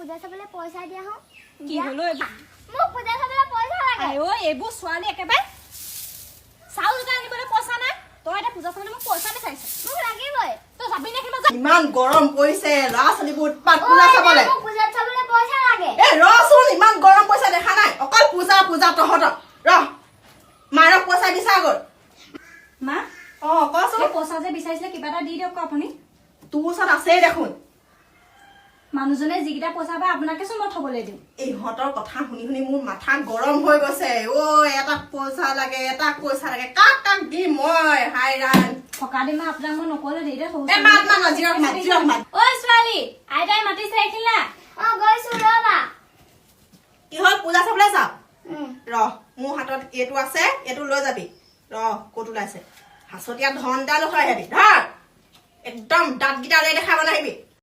পূজা চাবলৈ পইচা দিয়া হওঁ। কি হলো এইবোৰ মোক পূজা চাবলৈ পইচা লাগে। আইঐ এইবোৰ ছোৱালী একেবাৰে চাউল এটা আনিবলৈ পইচা নাই। তই এতিয়া পূজা চাবলৈ মোক পইচা বিচাৰিছ। মোক লাগিবই। তই যাবি নে কিবা ইমান গৰম পৰিছে ল'ৰা ছোৱালীবোৰ উৎপাত পূজা চাবলে। মোক পূজা চাবলৈ পইচা লাগে। এ ৰচোন ইমান গৰম পইচা দেখা নাই। অকল পূজা পূজা তহঁতৰ। ৰহ মাৰক পইচা বিচাৰ গ'ল। মা অ কচোন। পইচা যে বিচাৰিছিলে কিবা এটা দি দিয়ক আপুনি। তোৰ ওচৰত আছেই দেখোন। মানুহজনে যিকেইটা পইচা পায় আপোনাকেচোন মই থবলৈ দিওঁ। ইহঁতৰ কথা শুনি শুনি মোৰ মাথা গৰম হৈ গৈছে। ঐ এটাক পইচা লাগে এটাক পইচা লাগে। কাক কাক দি মই? হাই ৰান থকা দিন আপোনাক মই নকলো দেই সৰু এ মাত মাত জিৰক মাত জিৰক মাত। ঐ ছোৱালী আইতাই মাতিছে এইখিলা অ গৈছো ৰবা। কি হ'ল? পূজা চাবলৈ যাওঁ? ৰহ মোৰ হাতত এইটো আছে এইটো লৈ যাবি। ৰহ ক'ত ওলাইছে? হাঁচতীয়া ধন এটা লৈ আহিবি ধৰ! একদম দাঁতকেইটা লৈ দেখাব নাহিবি